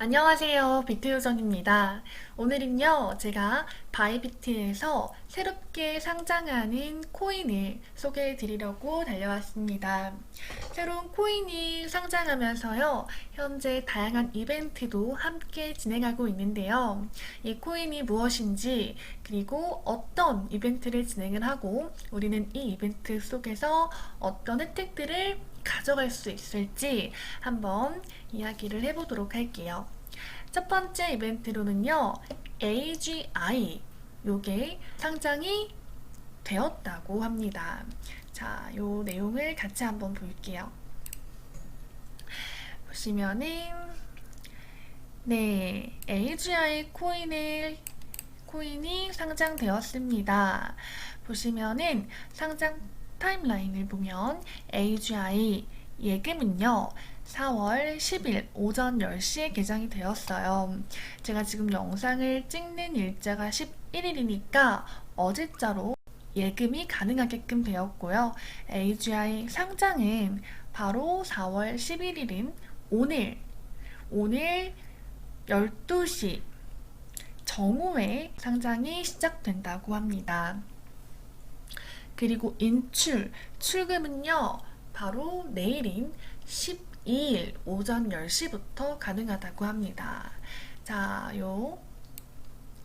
안녕하세요. 비트요정입니다. 오늘은요, 제가 바이비트에서 새롭게 상장하는 코인을 소개해 드리려고 달려왔습니다. 새로운 코인이 상장하면서요, 현재 다양한 이벤트도 함께 진행하고 있는데요. 이 코인이 무엇인지, 그리고 어떤 이벤트를 진행을 하고, 우리는 이 이벤트 속에서 어떤 혜택들을 가져갈 수 있을지 한번 이야기를 해보도록 할게요. 첫 번째 이벤트로는요, AGI 요게 상장이 되었다고 합니다. 자, 요 내용을 같이 한번 볼게요. 보시면은 네, AGI 코인을 코인이 상장되었습니다. 보시면은 상장 타임라인을 보면 AGI 예금은요. 4월 10일 오전 10시에 개장이 되었어요. 제가 지금 영상을 찍는 일자가 11일이니까 어제자로 예금이 가능하게끔 되었고요. AGI 상장은 바로 4월 11일인 오늘, 오늘 12시 정오에 상장이 시작된다고 합니다. 그리고 인출, 출금은요, 바로 내일인 12일 오전 10시부터 가능하다고 합니다. 자, 요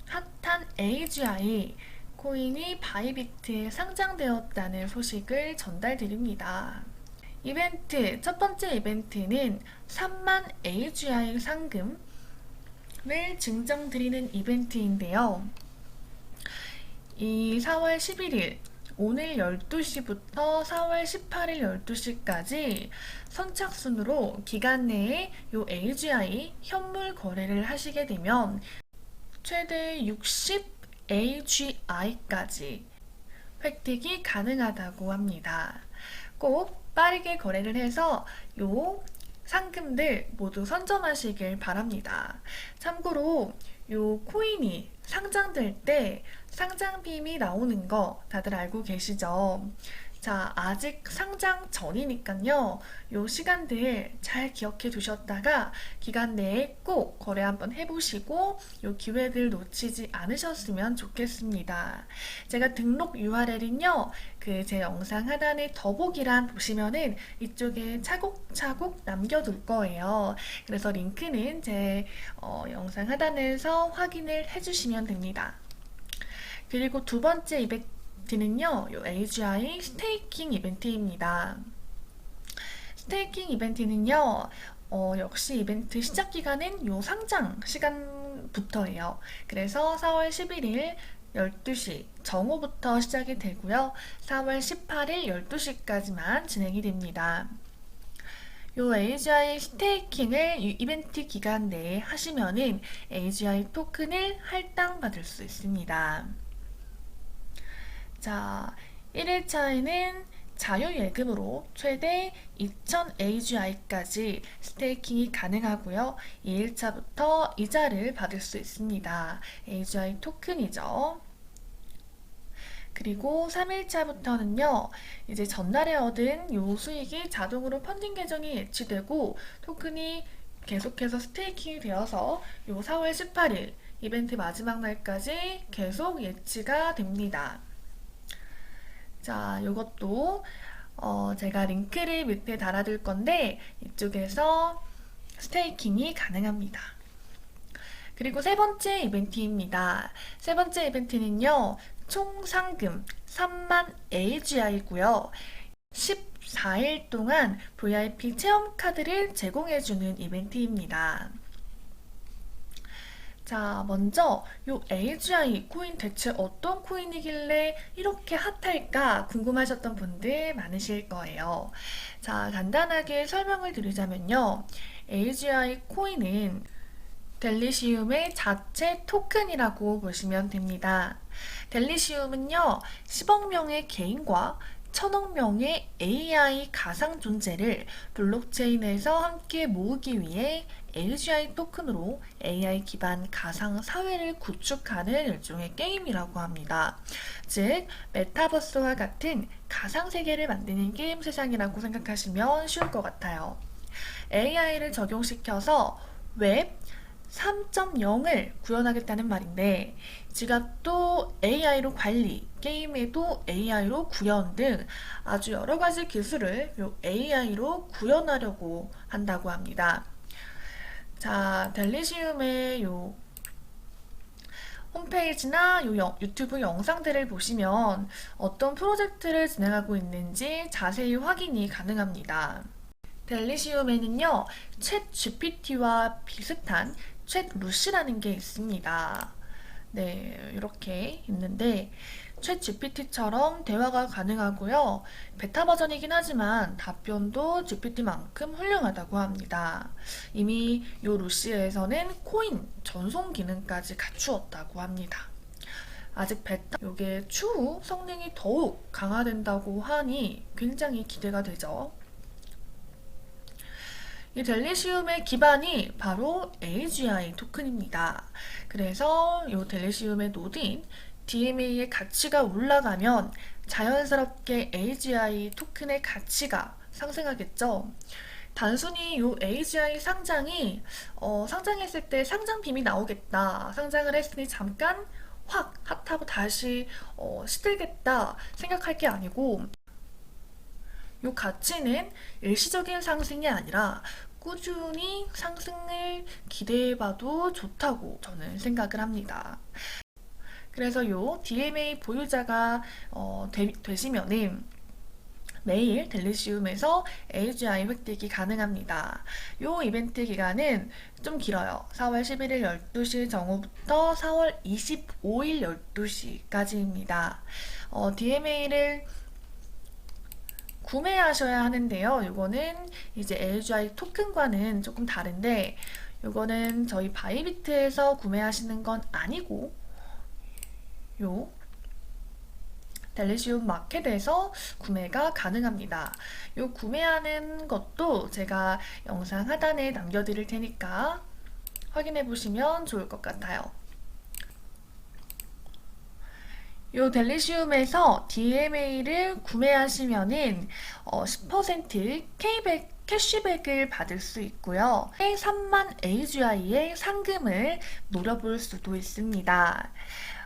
핫한 AGI 코인이 바이비트에 상장되었다는 소식을 전달드립니다. 이벤트, 첫 번째 이벤트는 3만 AGI 상금을 증정드리는 이벤트인데요. 이 4월 11일 오늘 12시부터 4월 18일 12시까지 선착순으로 기간 내에 요 AGI 현물 거래를 하시게 되면 최대 60 AGI까지 획득이 가능하다고 합니다. 꼭 빠르게 거래를 해서 요 상금들 모두 선점하시길 바랍니다. 참고로 요 코인이 상장될 때 상장빔이 나오는 거 다들 알고 계시죠? 자, 아직 상장 전이니까요. 요 시간들 잘 기억해 두셨다가 기간 내에 꼭 거래 한번 해보시고 요 기회들 놓치지 않으셨으면 좋겠습니다. 제가 등록 URL은요. 그 제 영상 하단에 더보기란 보시면은 이쪽에 차곡차곡 남겨둘 거예요. 그래서 링크는 제 어, 영상 하단에서 확인을 해주시면 됩니다. 그리고 두 번째 이벤트 는요, 요 AGI 스테이킹 이벤트입니다. 스테이킹 이벤트는요, 어, 역시 이벤트 시작 기간은 요 상장 시간부터예요. 그래서 4월 11일 12시 정오부터 시작이 되고요. 4월 18일 12시까지만 진행이 됩니다. 요 AGI 스테이킹을 이 이벤트 기간 내에 하시면은 AGI 토큰을 할당받을 수 있습니다. 자, 1일차에는 자유예금으로 최대 2000 AGI까지 스테이킹이 가능하고요. 2일차부터 이자를 받을 수 있습니다. AGI 토큰이죠. 그리고 3일차부터는요, 이제 전날에 얻은 요 수익이 자동으로 펀딩 계정이 예치되고 토큰이 계속해서 스테이킹이 되어서 요 4월 18일 이벤트 마지막 날까지 계속 예치가 됩니다. 자, 요것도 어, 제가 링크를 밑에 달아둘 건데 이쪽에서 스테이킹이 가능합니다. 그리고 세 번째 이벤트입니다. 세 번째 이벤트는요, 총 상금 3만 AGI고요. 14일 동안 VIP 체험 카드를 제공해주는 이벤트입니다. 자, 먼저 요 AGI 코인 대체 어떤 코인이길래 이렇게 핫할까 궁금하셨던 분들 많으실 거예요. 자, 간단하게 설명을 드리자면요. AGI 코인은 델리시움의 자체 토큰이라고 보시면 됩니다. 델리시움은요, 10억 명의 개인과 천억 명의 AI 가상 존재를 블록체인에서 함께 모으기 위해 AGI 토큰으로 AI 기반 가상 사회를 구축하는 일종의 게임이라고 합니다. 즉, 메타버스와 같은 가상 세계를 만드는 게임 세상이라고 생각하시면 쉬울 것 같아요. AI를 적용시켜서 웹, 3.0을 구현하겠다는 말인데 지갑도 AI로 관리, 게임에도 AI로 구현 등 아주 여러 가지 기술을 요 AI로 구현하려고 한다고 합니다. 자, 델리시움의 요 홈페이지나 요 영- 유튜브 영상들을 보시면 어떤 프로젝트를 진행하고 있는지 자세히 확인이 가능합니다. 델리시움에는요, 챗 GPT와 비슷한 챗 루시라는 게 있습니다. 네, 이렇게 있는데, 챗 GPT처럼 대화가 가능하고요. 베타 버전이긴 하지만 답변도 GPT만큼 훌륭하다고 합니다. 이미 요 루시에서는 코인 전송 기능까지 갖추었다고 합니다. 아직 베타, 요게 추후 성능이 더욱 강화된다고 하니 굉장히 기대가 되죠. 이 델리시움의 기반이 바로 AGI 토큰입니다. 그래서 이 델리시움의 노드인 DMA의 가치가 올라가면 자연스럽게 AGI 토큰의 가치가 상승하겠죠. 단순히 이 AGI 상장이 어, 상장했을 때 상장빔이 나오겠다. 상장을 했으니 잠깐 확 핫하고 다시 어, 시들겠다 생각할 게 아니고 이 가치는 일시적인 상승이 아니라 꾸준히 상승을 기대해봐도 좋다고 저는 생각을 합니다. 그래서 요 DMA 보유자가 어, 되, 되시면은 매일 델리시움에서 AGI 획득이 가능합니다. 요 이벤트 기간은 좀 길어요. 4월 11일 12시 정오부터 4월 25일 12시까지입니다. 어, DMA를 구매하셔야 하는데요. 이거는 이제 AGI 토큰과는 조금 다른데 이거는 저희 바이비트에서 구매하시는 건 아니고 요 델리시움 마켓에서 구매가 가능합니다. 요 구매하는 것도 제가 영상 하단에 남겨드릴 테니까 확인해 보시면 좋을 것 같아요. 요 델리시움에서 DMA를 구매하시면은 어, 10% K백 캐시백을 받을 수 있고요. 3만 AGI의 상금을 노려볼 수도 있습니다.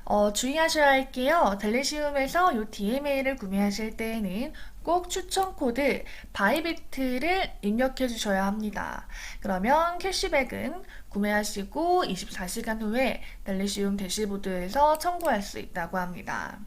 어, 주의하셔야 할 게요. 델리시움에서 이 DMA를 구매하실 때에는 꼭 추천 코드 바이비트를 입력해 주셔야 합니다. 그러면 캐시백은 구매하시고 24시간 후에 델리시움 대시보드에서 청구할 수 있다고 합니다.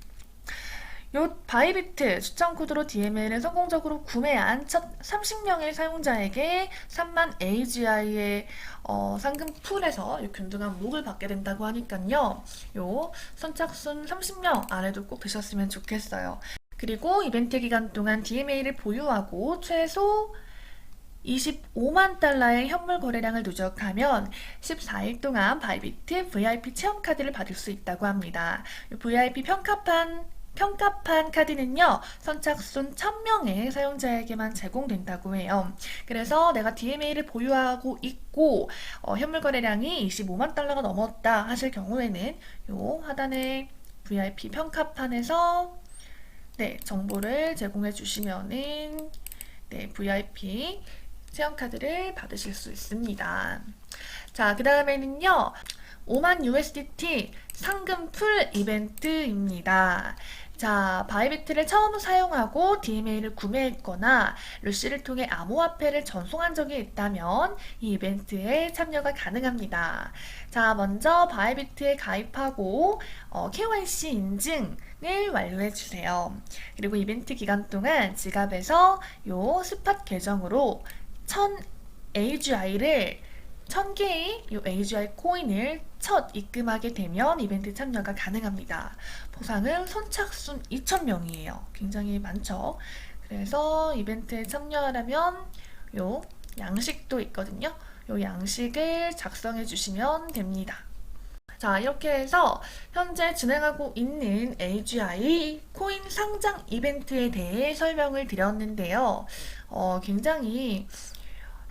요 바이비트 추천 코드로 DMA를 성공적으로 구매한 첫 30명의 사용자에게 3만 AGI의 어, 상금 풀에서 이 균등한 목을 받게 된다고 하니까요. 요 선착순 30명 안에도 꼭 드셨으면 좋겠어요. 그리고 이벤트 기간 동안 DMA를 보유하고 최소 25만 달러의 현물 거래량을 누적하면 14일 동안 바이비트 VIP 체험 카드를 받을 수 있다고 합니다. 이 VIP 평가판 평가판 카드는요, 선착순 1000명의 사용자에게만 제공된다고 해요. 그래서 내가 DMA를 보유하고 있고, 어, 현물 거래량이 25만 달러가 넘었다 하실 경우에는 요 하단에 VIP 평가판에서 네, 정보를 제공해 주시면은 네, VIP 체험카드를 받으실 수 있습니다. 자, 그 다음에는요, 5만 USDT 상금 풀 이벤트입니다. 자, 바이비트를 처음 사용하고 DMA를 구매했거나 루시를 통해 암호화폐를 전송한 적이 있다면 이 이벤트에 참여가 가능합니다. 자, 먼저 바이비트에 가입하고 어, KYC 인증을 완료해 주세요. 그리고 이벤트 기간 동안 지갑에서 요 스팟 계정으로 1000 AGI를 1000개의 이 AGI 코인을 첫 입금하게 되면 이벤트 참여가 가능합니다. 보상은 선착순 2,000명이에요. 굉장히 많죠? 그래서 이벤트에 참여하려면 요 양식도 있거든요. 요 양식을 작성해 주시면 됩니다. 자, 이렇게 해서 현재 진행하고 있는 AGI 코인 상장 이벤트에 대해 설명을 드렸는데요. 어, 굉장히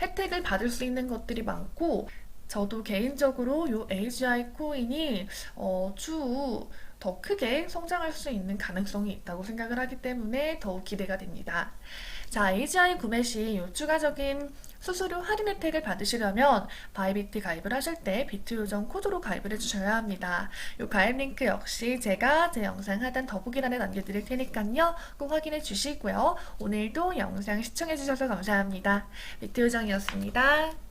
혜택을 받을 수 있는 것들이 많고 저도 개인적으로 요 AGI 코인이 어, 추후 더 크게 성장할 수 있는 가능성이 있다고 생각을 하기 때문에 더욱 기대가 됩니다. 자, AGI 구매 시요 추가적인 수수료 할인 혜택을 받으시려면 바이비트 가입을 하실 때 비트 요정 코드로 가입을 해주셔야 합니다. 요 가입 링크 역시 제가 제 영상 하단 더보기란에 남겨드릴 테니까요. 꼭 확인해 주시고요. 오늘도 영상 시청해 주셔서 감사합니다. 비트 요정이었습니다.